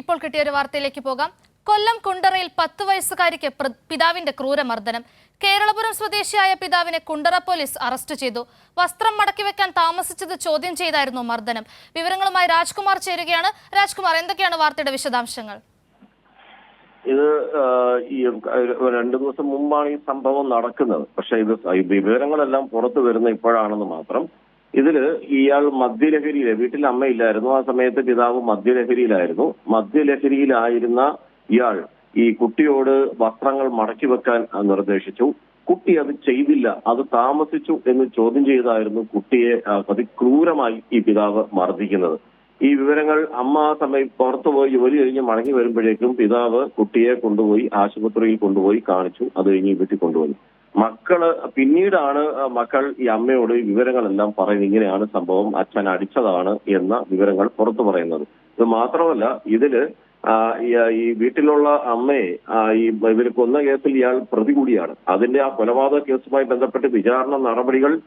ഇപ്പോൾ കിട്ടിയ ഒരു വാർത്തയിലേക്ക് പോകാം. കൊല്ലം കുണ്ടറയിൽ പത്ത് വയസ്സുകാരിക്ക് പിതാവിന്റെ ക്രൂരമർദ്ദനം. കേരളപുരം സ്വദേശിയായ പിതാവിനെ കുണ്ടറ പോലീസ് അറസ്റ്റ് ചെയ്തു. വസ്ത്രം മടക്കി വെക്കാൻ താമസിച്ചത് ചോദ്യം ചെയ്തായിരുന്നു മർദ്ദനം. വിവരങ്ങളുമായി രാജ്കുമാർ ചേരുകയാണ്. രാജ്കുമാർ എന്തൊക്കെയാണ് വാർത്തയുടെ വിശദാംശങ്ങൾ? ഇത് രണ്ടു ദിവസം മുമ്പാണ് ഈ സംഭവം നടക്കുന്നത്. പക്ഷെ ഇത് വിവരങ്ങളെല്ലാം പുറത്തു വരുന്ന ഇപ്പോഴാണെന്ന് മാത്രം ഇതിൽ ഇയാൾ മദ്യലഹരിയിലെ വീട്ടിൽ അമ്മയില്ലായിരുന്നു. ആ സമയത്ത് പിതാവ് മദ്യലഹരിയിലായിരുന്നു. മദ്യലഹരിയിലായിരുന്ന ഇയാൾ ഈ കുട്ടിയോട് വസ്ത്രങ്ങൾ മടക്കി വെക്കാൻ നിർദ്ദേശിച്ചു. കുട്ടി അത് ചെയ്തില്ല അത് താമസിച്ചു എന്ന് ചോദ്യം ചെയ്തായിരുന്നു കുട്ടിയെ അതിക്രൂരമായി ഈ പിതാവ് മർദ്ദിക്കുന്നത്. ഈ വിവരങ്ങൾ അമ്മ ആ സമയം പുറത്തുപോയി ജോലി കഴിഞ്ഞ് മടങ്ങി വരുമ്പോഴേക്കും പിതാവ് കുട്ടിയെ കൊണ്ടുപോയി ആശുപത്രിയിൽ കൊണ്ടുപോയി കാണിച്ചു. അത് കഴിഞ്ഞ് വീട്ടിൽ കൊണ്ടുവന്നു. മക്കൾ പിന്നീടാണ് മക്കൾ ഈ അമ്മയോട് വിവരങ്ങളെല്ലാം പറയുന്നത്. ഇങ്ങനെയാണ് സംഭവം. അച്ഛൻ അടിച്ചതാണ് എന്ന വിവരങ്ങൾ പുറത്തു പറയുന്നത്. ഇത് മാത്രമല്ല ഇതിൽ ഈ- വീട്ടിലുള്ള അമ്മയെ ഈ ഇവർ കൊന്ന കേസിൽ ഇയാൾ പ്രതി കൂടിയാണ്. അതിന്റെ ആ കൊലപാതക കേസുമായി ബന്ധപ്പെട്ട് വിചാരണ നടപടികൾ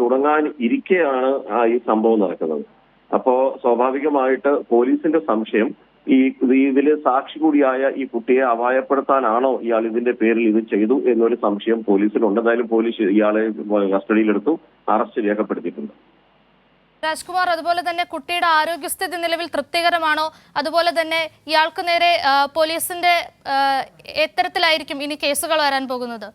തുടങ്ങാൻ ഇരിക്കെയാണ് ഈ സംഭവം നടക്കുന്നത്. അപ്പോ സ്വാഭാവികമായിട്ട് പോലീസിന്റെ സംശയം ഈ ഇതിൽ സാക്ഷി കൂടിയായ ഈ കുട്ടിയെ അപായപ്പെടുത്താനാണോ ഇയാൾ ഇതിന്റെ പേരിൽ ഇത് ചെയ്തു എന്നൊരു സംശയം പോലീസിനുണ്ട് എന്തായാലും പോലീസ് ഇയാളെ കസ്റ്റഡിയിലെടുത്തു അറസ്റ്റ് രേഖപ്പെടുത്തിയിട്ടുണ്ട്. രാജ്കുമാർ അതുപോലെ തന്നെ കുട്ടിയുടെ ആരോഗ്യസ്ഥിതി നിലവിൽ തൃപ്തികരമാണോ? അതുപോലെ തന്നെ ഇയാൾക്ക് നേരെ പോലീസിന്റെ എത്തരത്തിലായിരിക്കും ഇനി കേസുകൾ വരാൻ പോകുന്നത്?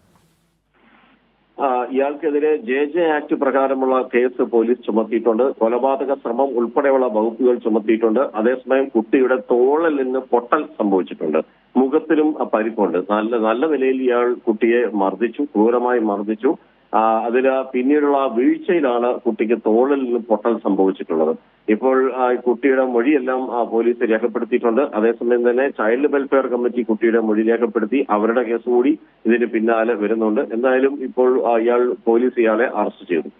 ഇയാൾക്കെതിരെ ജെ ജെ ആക്ട് പ്രകാരമുള്ള കേസ് പോലീസ് ചുമത്തിയിട്ടുണ്ട്. കൊലപാതക ശ്രമം ഉൾപ്പെടെയുള്ള വകുപ്പുകൾ ചുമത്തിയിട്ടുണ്ട്. അതേസമയം കുട്ടിയുടെ തോളിൽ നിന്ന് പൊട്ടൽ സംഭവിച്ചിട്ടുണ്ട്. മുഖത്തിലും പരിക്കുണ്ട്. നല്ല നല്ല നിലയിൽ ഇയാൾ കുട്ടിയെ മർദ്ദിച്ചു ക്രൂരമായി മർദ്ദിച്ചു. അതിൽ പിന്നീടുള്ള വീഴ്ചയിലാണ് കുട്ടിക്ക് തോളിൽ നിന്ന് പൊട്ടൽ സംഭവിച്ചിട്ടുള്ളത്. ഇപ്പോൾ ആ, കുട്ടിയുടെ മൊഴിയെല്ലാം പോലീസ് രേഖപ്പെടുത്തിയിട്ടുണ്ട്. അതേസമയം തന്നെ ചൈൽഡ് വെൽഫെയർ കമ്മിറ്റി കുട്ടിയുടെ മൊഴി രേഖപ്പെടുത്തി അവരുടെ കേസ് കൂടി ഇതിന് പിന്നാലെ വരുന്നുണ്ട്. എന്തായാലും ഇപ്പോൾ ഇയാൾ പോലീസ് ഇയാളെ അറസ്റ്റ് ചെയ്തു.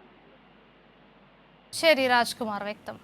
ശരി രാജ്കുമാർ വ്യക്തം.